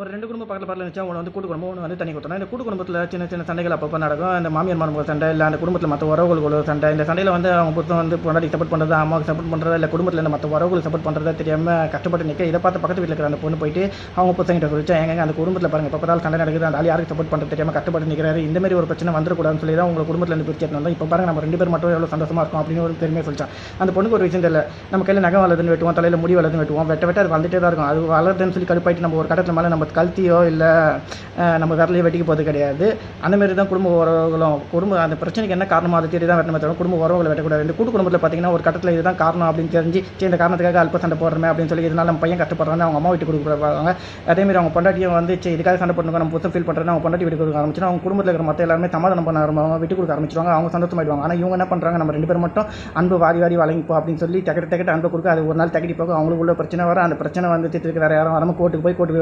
ஒரு ரெண்டு குடும்பம் பக்கத்தில் பக்கத்தில் இருந்துச்சு ஒன்று வந்து கூட்டு குடும்பம் ஒன்று வந்து தனி கொடுத்தோம். இந்த கூட்டு குடும்பத்தில் சின்ன சின்ன சண்டைகள் அப்பப்போ நடக்கும். இந்த மாமியார் மருமகள் சண்டை இல்லை அந்த குடும்பத்தில் மற்ற உறவுகளுக்குள்ள சண்டை இந்த சண்டையில் வந்து அவங்க புத்தம் வந்து பொண்டாடி சப்போர்ட் பண்ணுறது அம்மாவுக்கு சப்போர்ட் பண்ணுறதா இல்லை குடும்பத்தில் இந்த மற்ற உறவுகள் சப்போர்ட் பண்ணுறதா தெரியாமல் கஷ்டப்பட்டு நிற்க இதை பார்த்து பக்கத்து வீட்டில் இருக்கிற அந்த பொண்ணு போயிட்டு அவங்க புத்தங்கிட்ட சொல்லிச்சு எங்க அந்த குடும்பத்தில் பாருங்க இப்போ பார்த்தாலும் சண்டை நடக்குது அந்த ஆள் யாருக்கு சப்போர்ட் பண்ணுறது தெரியாமல் கஷ்டப்பட்டு நிற்கிறாரு இந்த மாதிரி ஒரு பிரச்சனை வந்துடக்கூடாதுன்னு சொல்லி தான் உங்கள் குடும்பத்தில் இருந்து பிரிச்சு வந்தோம். இப்போ பாருங்க நம்ம ரெண்டு பேர் மட்டும் எவ்வளோ சந்தோஷமாக இருக்கும் அப்படின்னு ஒரு பெருமையை சொல்லிச்சான். அந்த பொண்ணுக்கு ஒரு விஷயம் தெரியல நம்ம கையில் நகை வளருதுன்னு வெட்டுவோம் தலையில் முடி வளருதுன்னு வெட்டுவோம் வெட்ட வெட்ட அது வந்துட்டே தான் இருக்கும். அது வளருதுன்னு சொல்லி கடுப்பாயிட்டு நம்ம ஒரு கட்டத்தில் மேலே நம்ம கல்த்தியோ இல்லை நம்ம விரலையோ வெட்டிக்க போகிறது கிடையாது. அந்த மாதிரி தான் குடும்ப உறவுகளும் குடும்ப அந்த பிரச்சனைக்கு என்ன காரணமோ அதை தேடி தான் வெட்டமே தவிர குடும்ப உறவுகளை வெட்டக்கூடாது. இந்த கூட்டு குடும்பத்தில் பார்த்தீங்கன்னா ஒரு கட்டத்தில் இதுதான் காரணம் அப்படின்னு தெரிஞ்சு சரி இந்த காரணத்துக்காக அல்ப சண்டை போடுறமே அப்படின்னு சொல்லி இதனால் நம்ம பையன் கஷ்டப்படுறாங்க அவங்க அம்மா வீட்டு கொடுக்குறாங்க அதேமாதிரி அவங்க பொண்டாட்டியும் வந்து சரி இதுக்காக சண்டை போட்டுங்க நம்ம புத்தம் ஃபீல் பண்ணுறது அவங்க பொண்டாட்டி வீட்டு கொடுக்க ஆரம்பிச்சுன்னா அவங்க குடும்பத்தில் இருக்கிற மற்ற எல்லாருமே சமாதானம் பண்ண அவங்க விட்டு கொடுக்க ஆரம்பிச்சிருவாங்க அவங்க சந்தோஷமாயிடுவாங்க. ஆனால் இவங்க என்ன பண்ணுறாங்க நம்ம ரெண்டு பேரும் மட்டும் அன்பு வாரி வாரி வழங்கிப்போம் அப்படின்னு சொல்லி தகட்டு தகட்டு அன்பை கொடுக்க அது ஒரு நாள் தகட்டி போக அவங்களுக்கு உள்ள பிரச்சனை வர அந்த பிரச்சனை வந்து தீர்த்துக்கு வேறு யாரும் வராமல் கோர்ட்டுக்கு போய் கோர்ட்டுக்கு